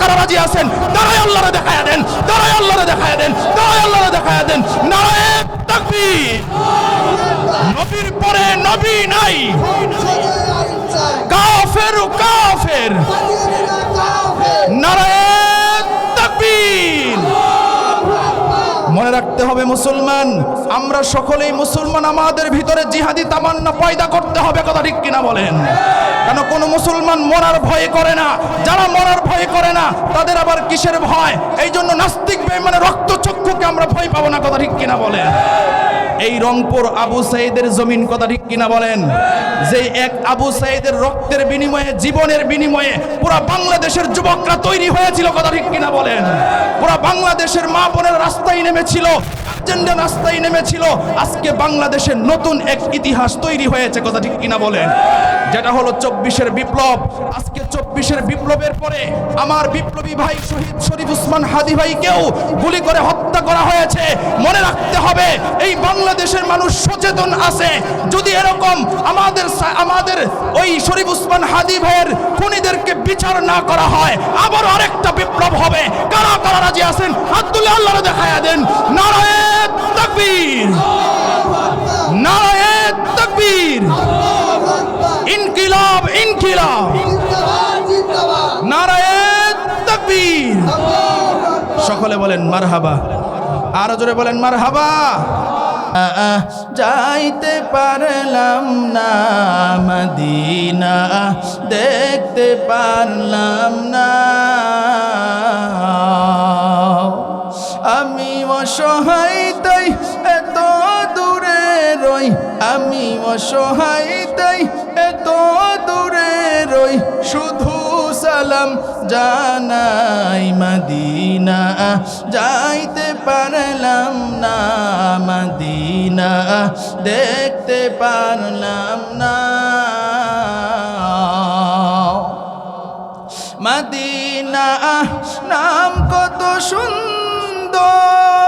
কারা রাজি আছেন? তারাই আল্লাহরে দেখায় দেন তারাই আল্লাহরে দেখায় দেন তারাই আল্লাহরে দেখায় দেন। নারায়ে তাকবীর। নবীর পরে নবী নাই। কাফের কাফের। নারায়ে তাকবীর মনে রাখতে হবে মুসলমান। আমরা সকলেই মুসলমান, আমাদের ভিতরে জিহাদি তামান্না পয়দা করতে হবে, কথা ঠিক কিনা বলেন? কেন কোনো মুসলমান মরার ভয় করে না? যারা মরার ভয় করে না, তাদের আবার কিসের ভয়? এই জন্য নাস্তিক মানে রক্তচক্ষুকে আমরা ভয় পাবো না, কথা ঠিক কিনা বলেন? এই রংপুর আবু সাইদের জমিন, কথা ঠিক কিনা বলেন? যে এক আবু সাইদের রক্তের বিনিময়ে, জীবনের বিনিময়ে পুরা বাংলাদেশের যুবকরা তৈরি হয়েছিল, কথা ঠিক কিনা বলেন? পুরা বাংলাদেশের মা বোনের রাস্তায় নেমেছিল জেন্ডা রাস্তায় নেমেছিল। আজকে বাংলাদেশের নতুন এক ইতিহাস তৈরি হয়েছে, কথা ঠিক কিনা বলেন? যেটা হলো চব্বিশের বিপ্লব। আজকে চব্বিশের বিপ্লবের পরে আমার বিপ্লবী ভাই শহীদ শরীফ উসমান হাদি ভাইকেও গুলি করে হত্যা করা হয়েছে। মনে রাখতে হবে, এই বাংলাদেশের মানুষ সচেতন আছে। যদি এরকম আমাদের আমাদের ওই শরীফ উসমান হাদি ভাইয়ের খুনিদেরকে বিচার না করা হয় আবার আরেকটা বিপ্লব হবে। কারা কারা রাজি আছেন? আব্দুল্লাহ আল্লাহরে দেখায়া দেন। তাকবীর। নারায়ণ তাকবীর। ইনকিলাব ইনকিলাব। নারায়ণ তাকবীর। সকলে বলেন মারহাবা। আরও জোরে বলেন মারহাবা। যাইতে পারলাম না মদিনা, দেখতে পারলাম না। আমি অসহায় তাই আমি অসহায়, তাই এত দূরে রই। শুধু সালাম জানাই মদিনা। যাইতে পারলাম না মদিনা। দেখতে পারলাম না। মদিনা, নাম কত সুন্দর।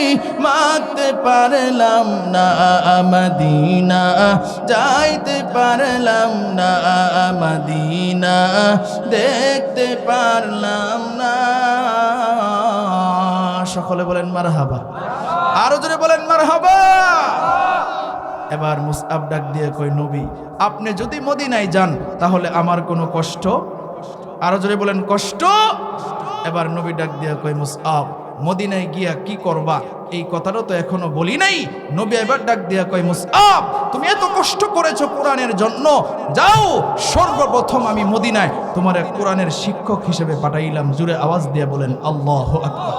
আমি মাখতে পারলাম না মদিনা, যাইতে পারলাম না মদিনা, দেখতে পারলাম না। সকলে বলেন মারহাবা। আরও জোরে বলেন মারহাবা। এবার মুসআব ডাক দিয়ে কই নবী, আপনি যদি মদিনায় যান, তাহলে আমার কোনো কষ্ট? আরও জোরে বলেন, কষ্ট? এবার নবী ডাক দিয়ে কই মুসআব মদিনায় গিয়া কি করবা? এই কথাটা তো এখনও বলি নাই। নবী এবার ডাক দিয়া কই মুসআব, তুমি এত কষ্ট করেছ কোরআনের জন্য। যাও, সর্বপ্রথম আমি মদিনায় তোমার এক কোরআনের শিক্ষক হিসেবে পাঠাইলাম। জুড়ে আওয়াজ দিয়ে বলেন, আল্লাহ আকবার।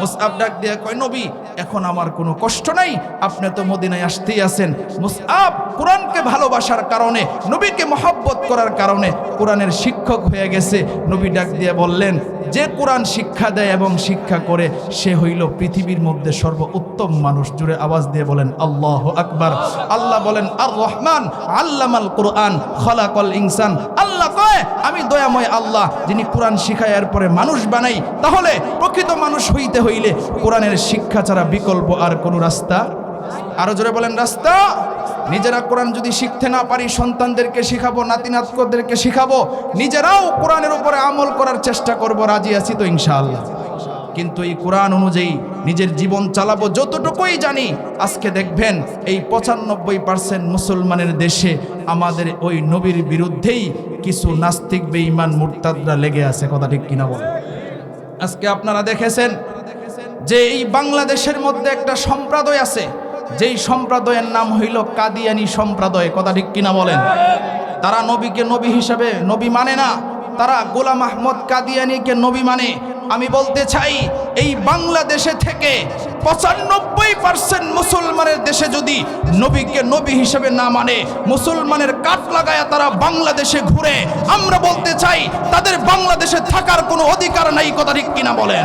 মুসআব ডাক দিয়ে কয়, নবী, এখন আমার কোনো কষ্ট নাই। আপনি তো মদিনায় আসতেই আছেন। মুসআব, কোরআনকে ভালোবাসার কারণে, নবীকে মহাব্বত করার কারণে কোরআনের শিক্ষক হয়ে গেছে। নবী ডাক দিয়া বললেন যে কোরআন শিক্ষা দেয় এবং শিক্ষা করে, সে হইল পৃথিবীর মধ্যে সর্বোত্তম মানুষ। জুড়ে আওয়াজ দিয়ে বলেন, আল্লাহ আকবার। আল্লাহ বলেন আর রহমান আল্লামাল কোরআন, খলাকল ইনসান। আল্লাহ কয়, আমি দয়াময় আল্লাহ, যিনি কোরআন শিখায় এরপরে মানুষ বানাই। তাহলে প্রকৃত মানুষ হইতে হইলে কোরআনের শিক্ষা ছাড়া বিকল্প আর কোনো রাস্তা? আরও জোরে বলেন, রাস্তা নিজেরা কোরআন যদি শিখতে না পারি, সন্তানদেরকে শিখাবো নাতি নাতকদেরকে শিখাবো, নিজেরাও কোরআনের উপরে আমল করার চেষ্টা করব, রাজি আছি তো ইনশাআল্লাহ। কিন্তু এই কোরআন অনুযায়ী নিজের জীবন চালাবো যতটুকুই জানি, আজকে দেখবেন এই পঁচানব্বই পার্সেন্ট মুসলমানের দেশে আমাদের ওই নবীর বিরুদ্ধেই কিছু নাস্তিক বেঈমান মুরতাদরা লেগে আছে, কথা ঠিক কিনা বলে? আজকে আপনারা দেখেছেন যে এই বাংলাদেশের মধ্যে একটা সম্প্রদায় আছে যেই সম্প্রদায়ের নাম হইল কাদিয়ানি সম্প্রদায়, কথা ঠিক কিনা বলেন? তারা নবীকে নবী হিসাবে নবী মানে না, তারা গোলাম আহমদ কাদিয়ানিকে নবী মানে। আমি বলতে চাই, এই বাংলাদেশে থেকে পঁচানব্বই পার্সেন্ট মুসলমানের দেশে যদি নবীকে নবী হিসেবে না মানে মুসলমানের কাঠ লাগায়া তারা বাংলাদেশে ঘুরে, আমরা বলতে চাই, তাদের বাংলাদেশে থাকার কোনো অধিকার নাই, কথা ঠিক কিনা বলেন?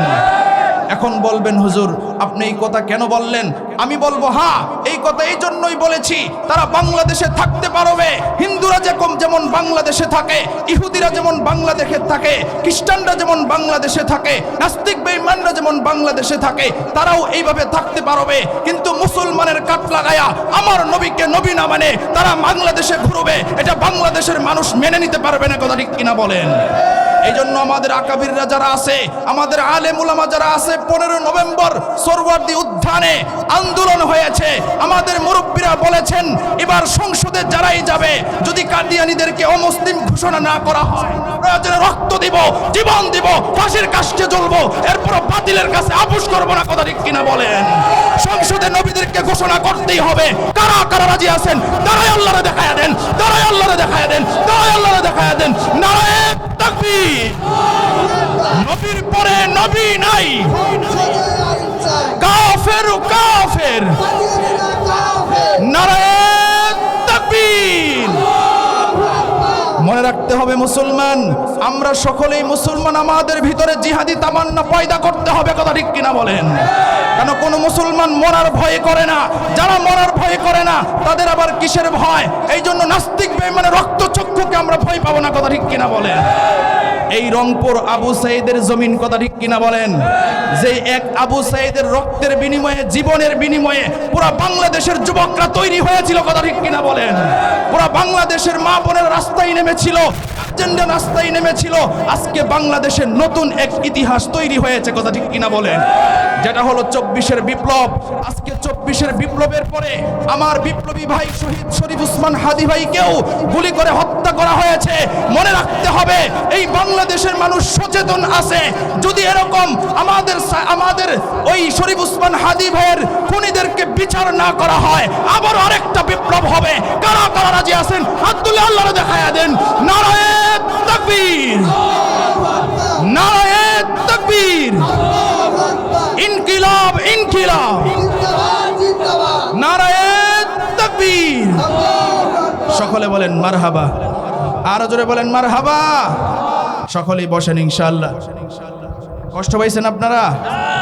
এখন বলবেন, হুজুর, আপনি এই কথা কেন বললেন? আমি বলব হ্যাঁ এই কথা এই জন্যই বলেছি, তারা বাংলাদেশে থাকতে পারবে। হিন্দুরা যেরকম যেমন বাংলাদেশে থাকে, ইহুদিরা যেমন বাংলাদেশে থাকে, খ্রিস্টানরা যেমন বাংলাদেশে থাকে, নাস্তিক বেঈমানরা যেমন বাংলাদেশে থাকে, তারাও এইভাবে থাকতে পারবে। কিন্তু মুসলমানের কাট লাগায়া আমার নবীকে নবী না মানে তারা বাংলাদেশে ঘুরবে। এটা বাংলাদেশের মানুষ মেনে নিতে পারবে না, কথা ঠিক কিনা বলেন? এই জন্য আমাদের আকাবিররা যারা আছে, আমাদের আলেম উলামা যারা আছে, পনেরো নভেম্বর সরওয়ার্দী উদ্যানে আন্দোলন হয়েছে। আমাদের মুরব্বীরা বলেছেন, এবার সংসদে যারাই যাবে, যদি কাদিয়ানিদেরকে অমুসলিম ঘোষণা না করা হয় রক্ত দিব, জীবন দিব, ফাঁসির কাষ্টে জ্বলবো এরপর বাতিলের কাছে আপুস করব না, কথা ঠিক কিনা বলেন। সংসদে নবীদেরকে ঘোষণা করতেই হবে, কারা কারা রাজি আছেন? তারাই আল্লাহরে দেখায় দেন তারাই আল্লাহরে দেখায় দেন তারাই আল্লাহরে দেখায় দেন। নারায়ণ তাকবীর নবীর পরে নবী নাই। কাফের কাফের। নারায়ণ তাকবীর মনে রাখতে হবে মুসলমান। আমরা সকলেই মুসলমান, আমাদের ভিতরে জিহাদি তামান্না পয়দা করতে হবে, কথা ঠিক কিনা বলেন। কেন কোন মুসলমান মরার ভয় করে না? যারা মরার ভয় করে না, তাদের আবার কিসের ভয়? এই জন্য নাস্তিক মানে রক্তচক্ষুকে আমরা ভয় পাবো না, কথা ঠিক কিনা বলেন। এই রংপুর আবু সাইদের জমিন, কথা ঠিক কিনা বলেন। যে এক আবু সাইদের রক্তের বিনিময়ে, জীবনের বিনিময়ে পুরা বাংলাদেশের যুবকরা তৈরি হয়েছিল, কথা ঠিক কিনা বলেন। পুরা বাংলাদেশের মা বোনের রাস্তায় নেমেছিল জেন্ডা রাস্তায় নেমেছিল আজকে বাংলাদেশের নতুন এক ইতিহাস তৈরি হয়েছে কথা ঠিক কিনা বলেন? যেটা হলো চব্বিশের বিপ্লব। আজকে চব্বিশের বিপ্লবের পরে আমার বিপ্লবী ভাই শহীদ শরীফ উসমান হাদি ভাইকেও গুলি করে হত্যা করা হয়েছে। মনে রাখতে হবে, এই বাংলাদেশের মানুষ সচেতন আছে। যদি এরকম আমাদের আমাদের ওই শরীফ উসমান হাদি ভাইয়ের খুনিদেরকে বিচার না করা হয়, আবার আরেকটা বিপ্লব হবে। কারা কারা রাজি আছেন? আব্দুল্লাহ আল্লাহরে দেখায়া দেন। নারায়ণ তাকবীর। নারায়ণ তাকবীর। ইনকিলাব নারায়ণ তাকবীর। সকলে বলেন মারহাবা। আরও জোরে বলেন মারহাবা। সকলেই বসেন ইনশাআল্লাহ। কষ্ট পাইছেন আপনারা?